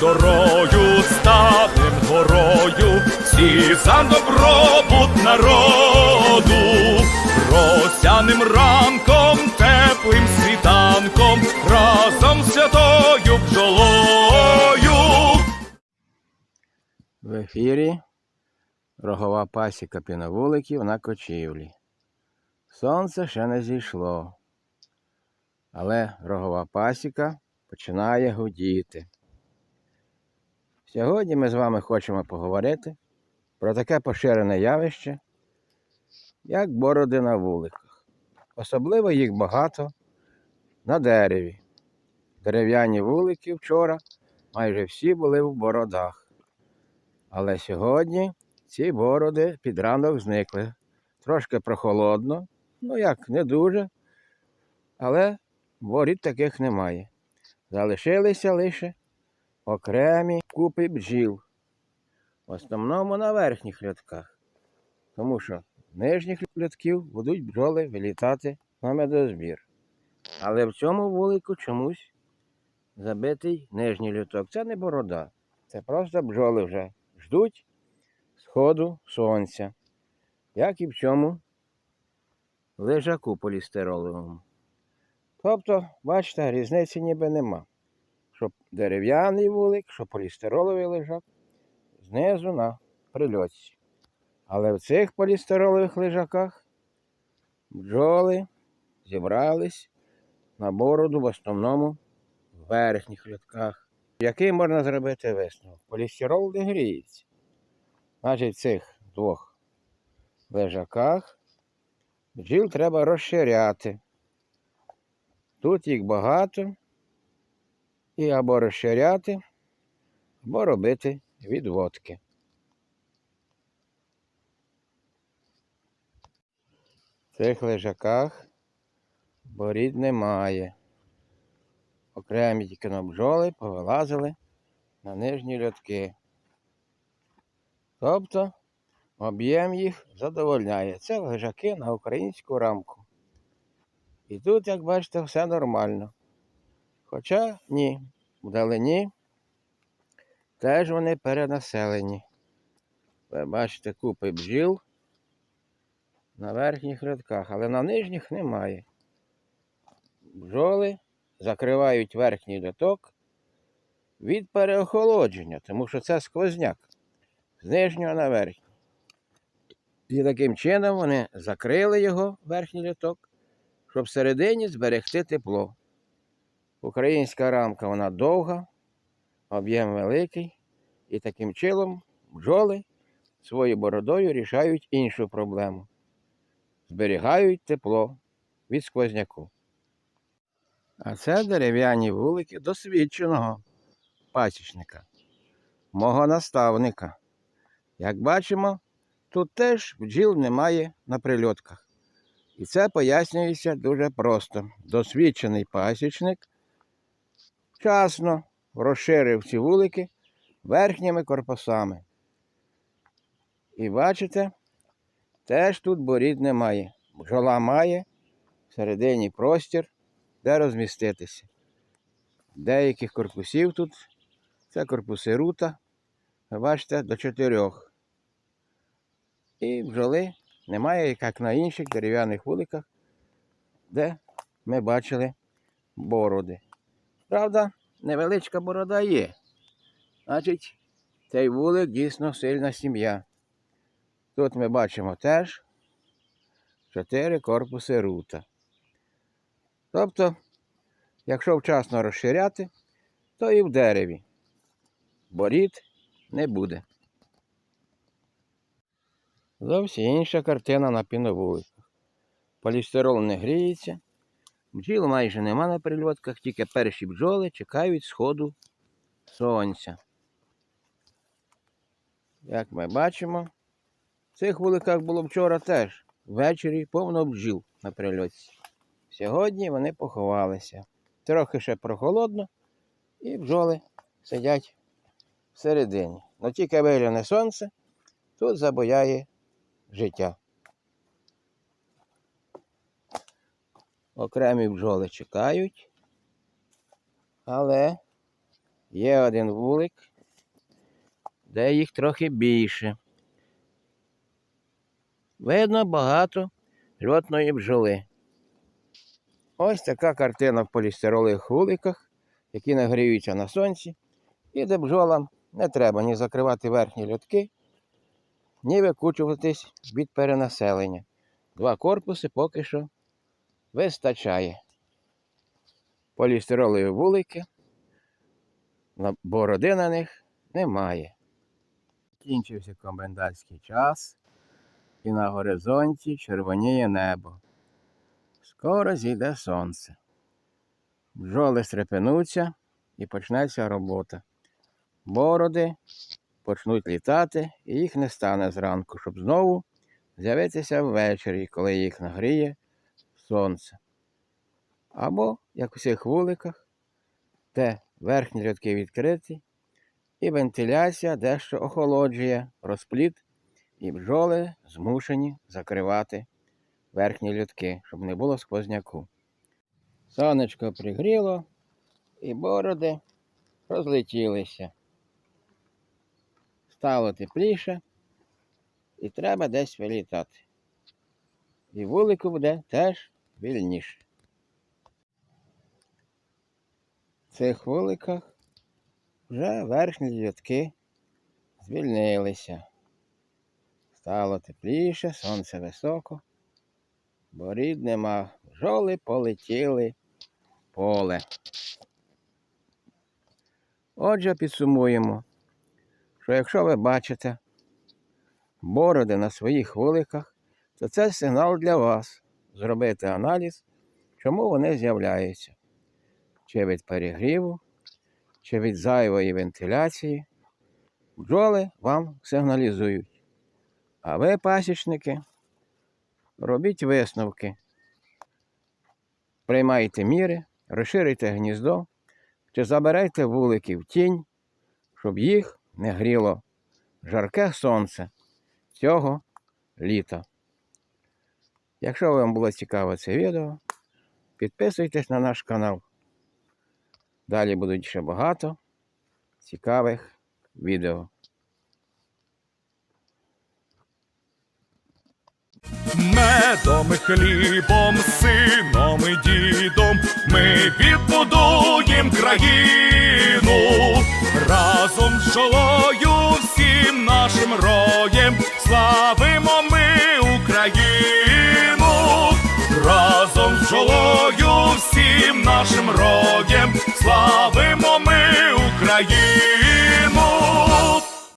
дорою станем горою, всі за добробут народу, росяним ранком, теплим світанком, разом святою бджолою. В ефірі рогова пасіка піновуликів на кочівлі. Сонце ще не зійшло, але рогова пасіка починає гудіти. Сьогодні ми з вами хочемо поговорити про таке поширене явище, як бороди на вуликах. Особливо їх багато на дереві. Дерев'яні вулики вчора майже всі були в бородах. Але сьогодні ці бороди під ранок зникли. Трошки прохолодно, ну як, не дуже, але борід таких немає. Залишилися лише окремі купи бджіл. В основному на верхніх рядках. Тому що нижніх рядків будуть бджоли вилітати на медозбір. Але в цьому вулику чомусь забитий нижній люток. Це не борода. Це просто бджоли вже ждуть сходу сонця, як і в цьому лежаку полістироловому. Тобто, бачите, різниці ніби нема. Що дерев'яний вулик, що полістироловий лежак знизу на прильотці. Але в цих полістиролових лежаках бджоли зібрались на бороду в основному в верхніх рядках. Який можна зробити висновок? Полістирол не гріється. Значить, в цих двох лежаках бджіл треба розширяти. Тут їх багато. І або розширяти, або робити відводки. В цих лежаках борід немає. Окремі тільки бджоли повилазили на нижні льотки. Тобто об'єм їх задовольняє. Це лежаки на українську рамку. І тут, як бачите, все нормально. Хоча ні, вдалині теж вони перенаселені. Ви бачите купи бджіл на верхніх рядках, але на нижніх немає. Бджоли закривають верхній льоток від переохолодження, тому що це сквозняк з нижнього на верхній. І таким чином вони закрили його верхній льоток, щоб всередині зберегти тепло. Українська рамка вона довга, об'єм великий, і таким чином бджоли своєю бородою рішають іншу проблему. Зберігають тепло від сквозняку. А це дерев'яні вулики досвідченого пасічника, мого наставника. Як бачимо, тут теж бджіл немає на прильотках. І це пояснюється дуже просто. Досвідчений пасічник вчасно розширив ці вулики верхніми корпусами. І бачите, теж тут борід немає. Бджола має всередині простір, де розміститися. Деяких корпусів тут, це корпуси рута, ви бачите, до чотирьох. І бджоли немає, як на інших дерев'яних вуликах, де ми бачили бороди. Правда, невеличка борода є. Значить, цей вулик дійсно сильна сім'я. Тут ми бачимо теж чотири корпуси рута. Тобто, якщо вчасно розширяти, то і в дереві борід не буде. Зовсім інша картина на піновуликах. Полістирол не гріється, бджіл майже нема на прильотках, тільки перші бджоли чекають сходу сонця. Як ми бачимо, в цих вуликах було вчора теж ввечері повно бджіл на прильотці. Сьогодні вони поховалися. Трохи ще прохолодно, і бджоли сидять всередині. Но тільки вигляне сонце, тут забояє життя. Окремі бджоли чекають, але є один вулик, де їх трохи більше. Видно багато льотної бджоли. Ось така картина в полістиролих вуликах, які нагріються на сонці, і де бджолам не треба ні закривати верхні льотки, ні викучуватись від перенаселення. Два корпуси поки що вистачає. Полістиролові вулики, бороди на них немає. Кінчився комендантський час, і на горизонті червоніє небо. Скоро зійде сонце. Бджоли стрепенуться і почнеться робота. Бороди почнуть літати, і їх не стане зранку, щоб знову з'явитися ввечері, коли їх нагріє сонце. Або, як у всіх вуликах, де верхні рядки відкриті, і вентиляція дещо охолоджує розпліт, і бджоли змушені закривати верхні льотки, щоб не було сквозняку. Сонечко пригріло, і бороди розлетілися. Стало тепліше, і треба десь вилітати. І вулику буде теж вільніше. В цих вуликах вже верхні льотки звільнилися. Стало тепліше, сонце високо, борід нема. Бджоли полетіли поле. Отже, підсумуємо, що якщо ви бачите бороди на своїх вуликах, то це сигнал для вас зробити аналіз, чому вони з'являються. Чи від перегріву, чи від зайвої вентиляції. Бджоли вам сигналізують. А ви, пасічники, робіть висновки. Приймайте міри, розширюйте гніздо, чи забирайте вулики в тінь, щоб їх не гріло жарке сонце цього літа. Якщо вам було цікаво це відео, підписуйтесь на наш канал. Далі будуть ще багато цікавих відео. Медом хлібом, сином і дідом ми відбудуєм країну разом з жолою нашим роєм